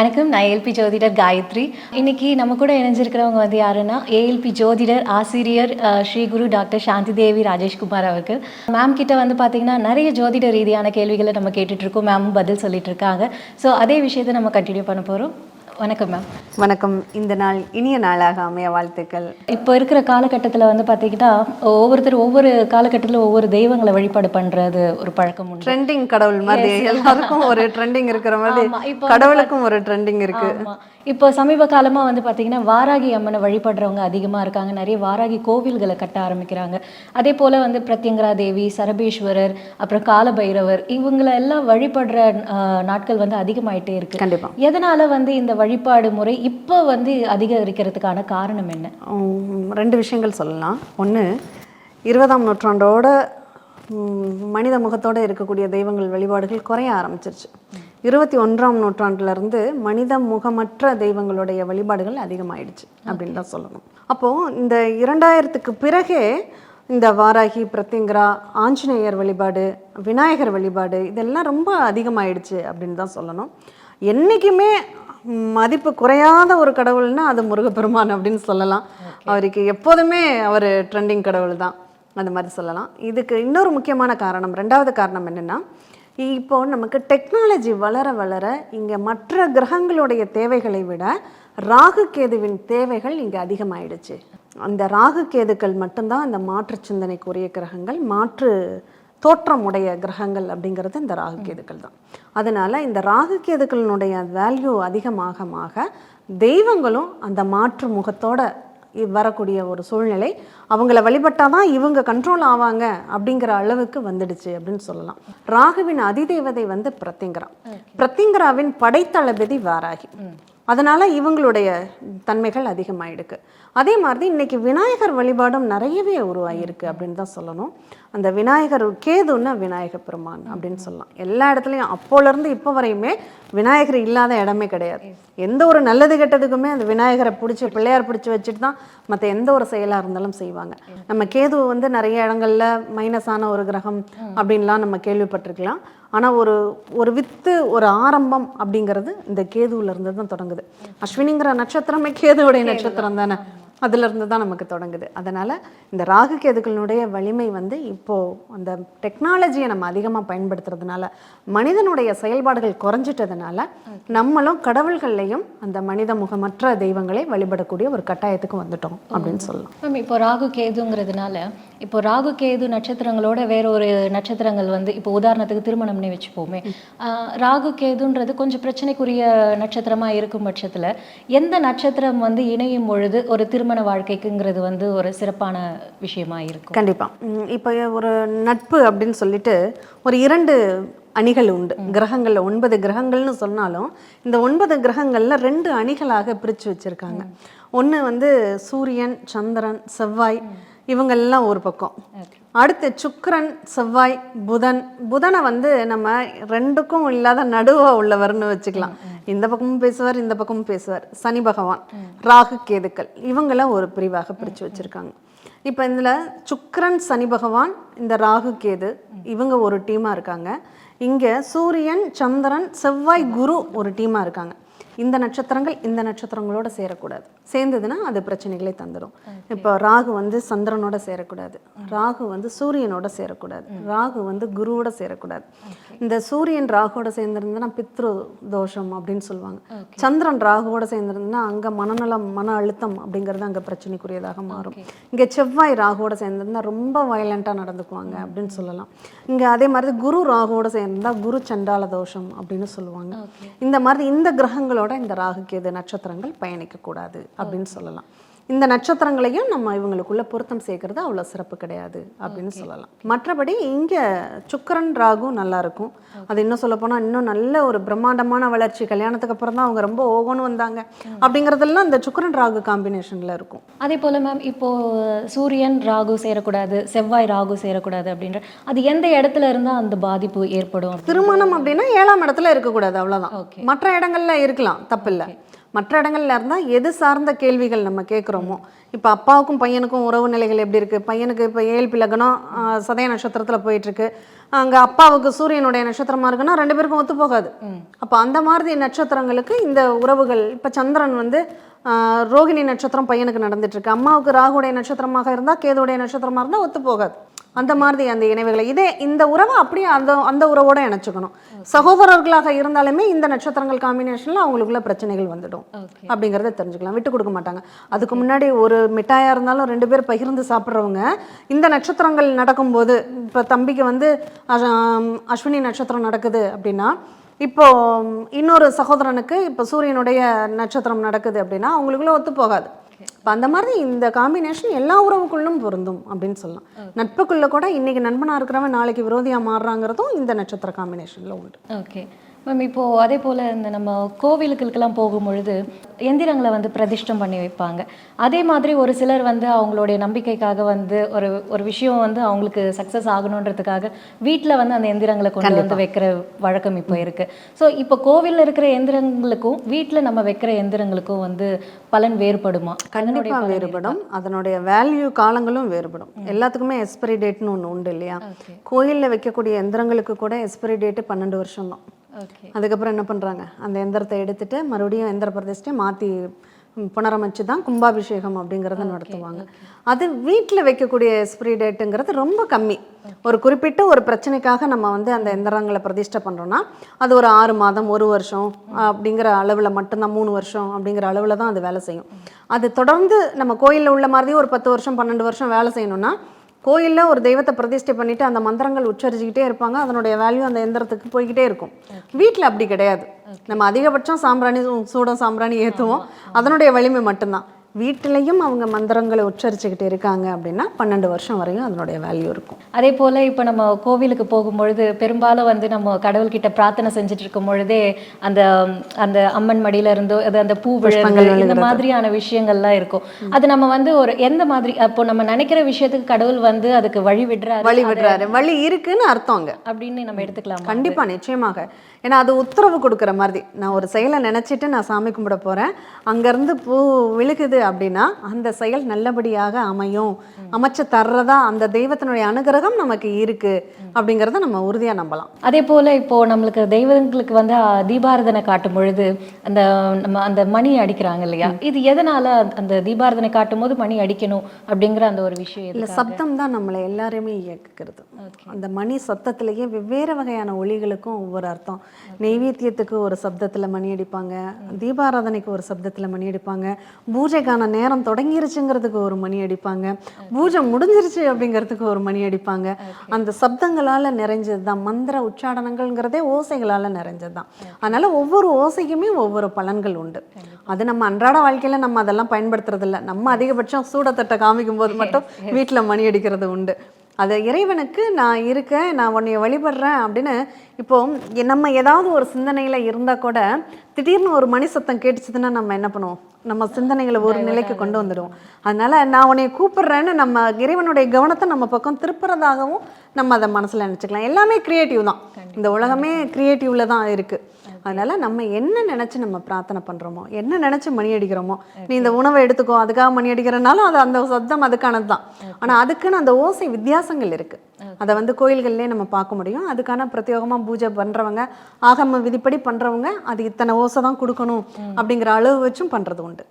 வணக்கம். நான் ஏஎல்பி ஜோதிடர் காயத்ரி. இன்னைக்கு நம்ம கூட இணைஞ்சிருக்கிறவங்க வந்து யாருன்னா ஏஎல்பி ஜோதிடர் ஆசிரியர் ஸ்ரீ குரு டாக்டர் சாந்தி தேவி ராஜேஷ்குமார் அவர்கள். மேம் கிட்ட வந்து பார்த்தீங்கன்னா நிறைய ஜோதிட ரீதியான கேள்விகளை நம்ம கேட்டுட்ருக்கோம் மேமும் பதில் சொல்லிட்டு இருக்காங்க. ஸோ அதே விஷயத்தை நம்ம கண்டினியூ பண்ண போகிறோம் வணக்கம் மேம். வணக்கம். இந்த நாள் இனிய நாளாக அமைய வாழ்த்துக்கள். இப்போ இருக்கிற காலகட்டத்தில் வந்து பார்த்தீங்கன்னா ஒவ்வொருத்தர் ஒவ்வொரு காலகட்டத்தில் ஒவ்வொரு தெய்வங்களை வழிபாடு பண்ணுறது ஒரு பழக்கம் உண்டு. ட்ரெண்டிங் கடவுள் மாதிரி எல்லாருக்கும் ஒரு ட்ரெண்டிங் இருக்கிற மாதிரி கடவுளுக்கும் ஒரு ட்ரெண்டிங் இருக்கு. இப்போ சமீப காலமா வந்து பாத்தீங்கன்னா வாராகி அம்மனை வழிபடுறவங்க அதிகமா இருக்காங்க. நிறைய வாராகி கோவில்களை கட்ட ஆரம்பிக்கிறாங்க. அதே போல வந்து பிரத்யங்கரா தேவி சரபேஸ்வரர் அப்புறம் காலபைரவர் இவங்களை எல்லாம் வழிபடுற நாட்கள் வந்து அதிகமாயிட்டே இருக்கு. கண்டிப்பா. எதனால வந்து இந்த வழிபாடு முறை இப்போ வந்து அதிகரிக்கிறதுக்கான காரணம் என்ன? ரெண்டு விஷயங்கள் சொல்லலாம். ஒன்று இருபதாம் நூற்றாண்டோட மனித முகத்தோடு இருக்கக்கூடிய தெய்வங்கள் வழிபாடுகள் குறைய ஆரம்பிச்சிருச்சு. இருபத்தி ஒன்றாம் நூற்றாண்டுலேருந்து மனித முகமற்ற தெய்வங்களுடைய வழிபாடுகள் அதிகமாயிடுச்சு அப்படின்னு தான் சொல்லணும். அப்போது இந்த இரண்டாயிரத்துக்கு பிறகே இந்த வாராகி பிரத்யங்கரா ஆஞ்சநேயர் வழிபாடு விநாயகர் வழிபாடு இதெல்லாம் ரொம்ப அதிகமாயிடுச்சு அப்படின்னு தான் சொல்லணும். என்றைக்குமே மதிப்பு குறையாத ஒரு கடவுள்னா அது முருகப்பெருமான் அப்படின்னு சொல்லலாம். அவருக்கு எப்போதுமே அவர் ட்ரெண்டிங் கடவுள் தான். அந்த மாதிரி சொல்லலாம். இதுக்கு இன்னொரு முக்கியமான காரணம் ரெண்டாவது காரணம் என்னென்னா இப்போ நமக்கு டெக்னாலஜி வளர வளர இங்கே மற்ற கிரகங்களுடைய தேவைகளை விட ராகு கேதுவின் தேவைகள் இங்கே அதிகமாயிடுச்சு. அந்த ராகு கேதுக்கள் மட்டும்தான் அந்த மாற்று சிந்தனைக்குரிய கிரகங்கள் மாற்று தோற்றம் உடைய கிரகங்கள் அப்படிங்கிறது இந்த ராகு கேதுக்கள் தான். அதனால் இந்த ராகு கேதுக்களினுடைய வேல்யூ அதிகமாக தெய்வங்களும் அந்த மாற்று முகத்தோட வரக்கூடிய ஒரு சூழ்நிலை அவங்கள வழிபட்டாதான் தான் இவங்க கண்ட்ரோல் ஆவாங்க அப்படிங்கிற அளவுக்கு வந்துடுச்சு அப்படின்னு சொல்லலாம். ராகுவின் அதிதேவதை வந்து பிரத்திங்கரா. பிரத்திங்கராவின் படைத்தளபதி வாராகி. அதனால இவங்களுடைய தன்மைகள் அதிகமாயிடுக்கு. அதே மாதிரி இன்னைக்கு விநாயகர் வழிபாடும் நிறையவே உருவாகியிருக்கு அப்படின்னு தான் சொல்லணும். அந்த விநாயகர் கேதுன்னா விநாயகர் பெருமான் அப்படின்னு சொல்லலாம். எல்லா இடத்துலையும் அப்போலேருந்து இப்போ வரையுமே விநாயகர் இல்லாத இடமே கிடையாது. எந்த ஒரு நல்லது கெட்டதுக்குமே அந்த விநாயகரை பிடிச்சி பிள்ளையார் பிடிச்சி வச்சுட்டு தான் மற்ற எந்த ஒரு செயலாக இருந்தாலும் செய்வாங்க. நம்ம கேது வந்து நிறைய இடங்கள்ல மைனஸான ஒரு கிரகம் அப்படின்லாம் நம்ம கேள்விப்பட்டிருக்கலாம். ஆனால் ஒரு ஒரு வித்து ஒரு ஆரம்பம் அப்படிங்கிறது இந்த கேதுவிலேருந்து தான் தொடங்குது. அஸ்வினிங்கிற நட்சத்திரமே கேதுவுடைய நட்சத்திரம் தானே? அதுல இருந்து தான் நமக்கு தொடங்குது. அதனால இந்த ராகு கேதுக்களினுடைய வலிமை வந்து இப்போ அந்த டெக்னாலஜியை நம்ம அதிகமாக பயன்படுத்துறதுனால மனிதனுடைய செயல்பாடுகள் குறைஞ்சிட்டதுனால நம்மளும் கடவுள்கள்லையும் அந்த மனித முகமற்ற தெய்வங்களை வழிபடக்கூடிய ஒரு கட்டாயத்துக்கு வந்துட்டோம் அப்படின்னு சொல்லலாம். மேம் இப்போ ராகு கேதுங்கிறதுனால இப்போ ராகு கேது நட்சத்திரங்களோட வேற ஒரு நட்சத்திரங்கள் வந்து இப்போ உதாரணத்துக்கு திருமணம்னே வச்சுப்போமே ராகு கேதுன்றது கொஞ்சம் பிரச்சனைக்குரிய நட்சத்திரமா இருக்கும் பட்சத்துல எந்த நட்சத்திரம் வந்து இணையும் பொழுது ஒரு திருமண வாழ்க்கைக்குங்கிறது வந்து ஒரு சிறப்பான விஷயமா இருக்கும்? கண்டிப்பா. ம், இப்போ ஒரு நட்பு அப்படின்னு சொல்லிட்டு ஒரு இரண்டு அணிகள் உண்டு. கிரகங்கள்ல ஒன்பது கிரகங்கள்னு சொன்னாலும் இந்த ஒன்பது கிரகங்கள்ல ரெண்டு அணிகளாக பிரிச்சு வச்சிருக்காங்க. ஒண்ணு வந்து சூரியன் சந்திரன் செவ்வாய் இவங்கெல்லாம் ஒரு பக்கம். அடுத்து சுக்கிரன் செவ்வாய் புதன். புதனை வந்து நம்ம ரெண்டுக்கும் இல்லாத நடுவா உள்ளவர்னு வச்சுக்கலாம். இந்த பக்கமும் பேசுவார் இந்த பக்கமும் பேசுவார். சனி பகவான் ராகு கேதுக்கள். இவங்கள ஒரு பிரிவாக பிரிச்சு வச்சிருக்காங்க. இப்போ இதில் சுக்கிரன் சனி பகவான் இந்த ராகு கேது இவங்க ஒரு டீமாக இருக்காங்க. இங்கே சூரியன் சந்திரன் செவ்வாய் குரு ஒரு டீமாக இருக்காங்க. இந்த நட்சத்திரங்கள் இந்த நட்சத்திரங்களோட சேரக்கூடாது. சேர்ந்ததுன்னா அது பிரச்சனைகளை தந்துடும் இப்போ ராகு வந்து சந்திரனோட சேரக்கூடாது. ராகு வந்து சூரியனோட சேரக்கூடாது. ராகு வந்து குருவோட சேரக்கூடாது. இந்த சூரியன் ராகுவோட சேர்ந்திருந்தா பித்ரு தோஷம் அப்படின்னு சொல்லுவாங்க. சந்திரன் ராகுவோட சேர்ந்திருந்தா அங்கே மனநலம் மன அழுத்தம் அப்படிங்கிறது அங்கே பிரச்சனைக்குரியதாக மாறும். இங்கே செவ்வாய் ராகுவோட சேர்ந்திருந்தா ரொம்ப வயலண்ட்டாக நடந்துக்குவாங்க அப்படின்னு சொல்லலாம். இங்கே அதே மாதிரி குரு ராகுவோட சேர்ந்திருந்தா குரு சண்டால தோஷம் அப்படின்னு சொல்லுவாங்க. இந்த மாதிரி இந்த கிரகங்களோட இந்த ராகுகேது நட்சத்திரங்கள் பயணிக்கக்கூடாது அப்படின்னு சொல்லலாம். இந்த நட்சத்திரங்களையும் நம்ம இவங்களுக்குள்ள பொருத்தம் சேர்க்கறது அவ்வளோ சிறப்பு கிடையாது அப்படின்னு சொல்லலாம். மற்றபடி இங்கே சுக்கரன் ராகு நல்லா இருக்கும். அது இன்னும் சொல்ல போனால் இன்னும் நல்ல ஒரு பிரம்மாண்டமான வளர்ச்சி. கல்யாணத்துக்கு அப்புறம் தான் அவங்க ரொம்ப ஓகோன்னு வந்தாங்க. அப்படிங்கிறதெல்லாம் இந்த சுக்கரன் ராகு காம்பினேஷனில் இருக்கும். அதே போல மேம் இப்போ சூரியன் ராகு சேரக்கூடாது செவ்வாய் ராகு சேரக்கூடாது அப்படின்ற அது எந்த இடத்துல இருந்தா அந்த பாதிப்பு ஏற்படும்? திருமணம் அப்படின்னா ஏழாம் இடத்துல இருக்கக்கூடாது அவ்வளோதான் மற்ற இடங்கள்ல இருக்கலாம் தப்பில்லை. மற்ற இடங்கள்ல இருந்தால் எது சார்ந்த கேள்விகள் நம்ம கேட்குறோமோ இப்போ அப்பாவுக்கும் பையனுக்கும் உறவு நிலைகள் எப்படி இருக்குது பையனுக்கு இப்போ ஏழ்பி லக்னம் ஆஹ், சதய நட்சத்திரத்தில் போயிட்டுருக்கு. அங்கே அப்பாவுக்கு சூரியனுடைய நட்சத்திரமா இருக்குன்னா ரெண்டு பேருக்கும் ஒத்து போகாது. அப்போ அந்த மாதிரி நட்சத்திரங்களுக்கு இந்த உறவுகள் இப்போ சந்திரன் வந்து ரோகிணி நட்சத்திரம் பையனுக்கு நடந்துட்டு இருக்கு அம்மாவுக்கு ராகுடைய நட்சத்திரமாக இருந்தால் கேதுடைய நட்சத்திரமா இருந்தால் ஒத்து போகாது. அந்த மாதிரி அந்த இணைவுகளை. இதே இந்த உறவை அப்படியே அந்த அந்த உறவோட இணைச்சுக்கணும். சகோதரர்களாக இருந்தாலுமே இந்த நட்சத்திரங்கள் காம்பினேஷனில் அவங்களுக்குள்ள பிரச்சனைகள் வந்துடும். அப்படிங்கிறத தெரிஞ்சுக்கலாம். விட்டு கொடுக்க மாட்டாங்க. அதுக்கு முன்னாடி ஒரு மிட்டாயாக இருந்தாலும் ரெண்டு பேர் பகிர்ந்து சாப்பிட்றவங்க இந்த நட்சத்திரங்கள் நடக்கும்போது இப்போ தம்பிக்கு வந்து அஸ்வினி நட்சத்திரம் நடக்குது அப்படின்னா இப்போ இன்னொரு சகோதரனுக்கு இப்போ சூரியனுடைய நட்சத்திரம் நடக்குது அப்படின்னா அவங்களுக்குள்ள ஒத்து போகாது. இப்போ அந்த மாதிரி இந்த காம்பினேஷன் எல்லா உறவுக்குள்ளும் பொருந்தும் அப்படின்னு சொல்லலாம். நட்புக்குள்ள கூட இன்னைக்கு நண்பனா இருக்கிறவன் நாளைக்கு விரோதியா மாறுறாங்கிறதும் இந்த நட்சத்திர காம்பினேஷன்ல உண்டு. ஓகே மேம் இப்போ அதே போல இந்த நம்ம கோவிலுகளுக்கெல்லாம் போகும்பொழுது எந்திரங்களை வந்து பிரதிஷ்டம் பண்ணி வைப்பாங்க. அதே மாதிரி ஒரு சிலர் வந்து அவங்களுடைய நம்பிக்கைக்காக வந்து ஒரு ஒரு விஷயம் வந்து அவங்களுக்கு சக்ஸஸ் ஆகணுன்றதுக்காக வீட்டில் வந்து அந்த எந்திரங்களை கொண்டு வந்து வைக்கிற வழக்கம் இப்போ இருக்கு. ஸோ இப்போ கோவிலில் இருக்கிற எந்திரங்களுக்கும் வீட்டில் நம்ம வைக்கிற எந்திரங்களுக்கும் வந்து பலன் வேறுபடுமா? கண்டிப்பா வேறுபடும். அதனுடைய வேல்யூ காலங்களும் வேறுபடும். எல்லாத்துக்குமே எக்ஸ்பைரி டேட்னு ஒன்று உண்டு இல்லையா? கோயில்ல வைக்கக்கூடிய எந்திரங்களுக்கு கூட எக்ஸ்பைரி டேட்டு பன்னெண்டு வருஷம் தான் அதுக்கப்புறம் என்ன பண்றாங்க? அந்த எந்திரத்தை எடுத்துட்டு மறுபடியும் எந்திர பிரதிஷ்டை மாற்றி புனரமைச்சு தான் கும்பாபிஷேகம் அப்படிங்கிறத நடத்துவாங்க. அது வீட்டில் வைக்கக்கூடிய எக்ஸ்பிரி டேட்டுங்கிறது ரொம்ப கம்மி. ஒரு குறிப்பிட்ட ஒரு பிரச்சனைக்காக நம்ம வந்து அந்த எந்திரங்களை பிரதிஷ்டை பண்ணுறோன்னா அது ஒரு ஆறு மாதம் ஒரு வருஷம் அப்படிங்கிற அளவில் மட்டும்தான் மூணு வருஷம் அப்படிங்கிற அளவில் தான் அது வேலை செய்யும். அது தொடர்ந்து நம்ம கோயிலில் உள்ள மாதிரி ஒரு பத்து வருஷம் பன்னெண்டு வருஷம் வேலை செய்யணும்னா கோயிலில் ஒரு தெய்வத்தை பிரதிஷ்டை பண்ணிட்டு அந்த மந்திரங்கள் உச்சரிச்சுக்கிட்டே இருப்பாங்க. அதனுடைய வேல்யூ அந்த எந்திரத்துக்கு போய்கிட்டே இருக்கும். வீட்டில் அப்படி கிடையாது. நம்ம அதிகபட்சம் சாம்பிராணி சூடம் சாம்பிராணி ஏற்றுவோம் அதனுடைய வலிமை மட்டும்தான். வீட்டிலையும் அவங்க மந்திரங்களை உச்சரிச்சுக்கிட்டு இருக்காங்க அப்படின்னா பன்னெண்டு வருஷம் வரையும் அதனுடைய வேல்யூ இருக்கும். அதே போல இப்போ நம்ம கோவிலுக்கு போகும்பொழுது பெரும்பாலும் வந்து நம்ம கடவுள்கிட்ட பிரார்த்தனை செஞ்சுட்டு இருக்கும் பொழுதே அந்த அந்த அம்மன் மடியில இருந்தோ அது அந்த பூ விழுறது இந்த மாதிரியான விஷயங்கள்லாம் இருக்கும். அது நம்ம வந்து ஒரு எந்த மாதிரி அப்போ நம்ம நினைக்கிற விஷயத்துக்கு கடவுள் வந்து அதுக்கு வழி விடுறாரு வழி விடுறாரு வழி இருக்குன்னு அர்த்தம் அங்க. அப்படின்னு நம்ம எடுத்துக்கலாம்? கண்டிப்பா நிச்சயமாக. ஏன்னா அது உத்தரவு கொடுக்குற மாதிரி. நான் ஒரு செயலை நினைச்சிட்டு நான் சாமி கும்பிட போறேன். அங்கேருந்து பூ விழுகுது அப்படின்னா அந்த செயல் நல்லபடியாக அமையும். அமைச்சு தர்றதா அந்த தெய்வத்தினுடைய அனுகிரகம் நமக்கு இருக்கு அப்படிங்கிறத நம்ம உறுதியா நம்பலாம். அதே போல இப்போ நம்மளுக்கு தெய்வங்களுக்கு வந்து தீபாராதனை காட்டும் பொழுது அந்த நம்ம அந்த மணி அடிக்கிறாங்க இல்லையா? இது எதனால அந்த தீபாராதனை காட்டும் போது மணி அடிக்கணும் அப்படிங்கிற அந்த ஒரு விஷயம் இல்ல? சப்தம் தான் நம்மளை எல்லாரையுமே இயக்குகிறது. அந்த மணி சத்தத்திலேயே வெவ்வேறு வகையான ஒளிகளுக்கும் ஒவ்வொரு அர்த்தம். நெய்வேத்தியத்துக்கு ஒரு சப்தத்துல மணி அடிப்பாங்க. தீபாராதனைக்கு ஒரு சப்தத்துல மணி அடிப்பாங்க. பூஜைக்கான நேரம் தொடங்கிருச்சுங்கிறதுக்கு ஒரு மணி அடிப்பாங்க. பூஜை முடிஞ்சிருச்சு அப்படிங்கிறதுக்கு ஒரு மணி அடிப்பாங்க. அந்த சப்தங்களால நிறைஞ்சது தான் மந்திர உச்சாடனங்கள்ங்கிறதே ஓசைகளால நிறைஞ்சது தான் அதனால ஒவ்வொரு ஓசைக்குமே ஒவ்வொரு பலன்கள் உண்டு. அது நம்ம அன்றாட வாழ்க்கையில நம்ம அதெல்லாம் பயன்படுத்துறது இல்ல நம்ம அதிகபட்சம் சூடத்தட்டை காமிக்கும் போது மட்டும் வீட்டில் மணி அடிக்கிறது உண்டு. அது இறைவனுக்கு நான் இருக்கேன் நான் உன்னைய வழிபடுறேன் அப்படின்னு இப்போ எ- நம்ம ஏதாவது ஒரு சிந்தனையில இருந்தா கூட திடீர்னு ஒரு மணி சத்தம் கேட்டுச்சுதுன்னா நம்ம என்ன பண்ணுவோம்? நம்ம சிந்தனைகளை ஒரு நிலைக்கு கொண்டு வந்துடுவோம். அதனால நான் உன்னைய கூப்பிடுறேன்னு நம்ம இறைவனுடைய கவனத்தை நம்ம பக்கம் திருப்புறதாகவும் நம்ம அதை மனசுல நினைச்சுக்கலாம். எல்லாமே கிரியேட்டிவ் தான். இந்த உலகமே கிரியேட்டிவ்ல தான் இருக்கு. அதனால நம்ம என்ன நினைச்சு நம்ம பிரார்த்தனை பண்றோமோ என்ன நினைச்சு மணி அடிக்கிறோமோ நீ இந்த உணவை எடுத்துக்கோ அதுக்காக மணி அடிக்கிறனாலும் அது அந்த சத்தம் அதுக்கானது தான். ஆனா அதுக்குன்னு அந்த ஓசை வித்தியாசங்கள் இருக்கு. அதை வந்து கோயில்கள்லயே நம்ம பார்க்க முடியும். அதுக்கான பிரத்யேகமா பூஜை பண்றவங்க ஆகம விதிப்படி பண்றவங்க அது இத்தனை ஓசை தான் கொடுக்கணும் அப்படிங்கிற அளவு வச்சும் பண்றது உண்டு.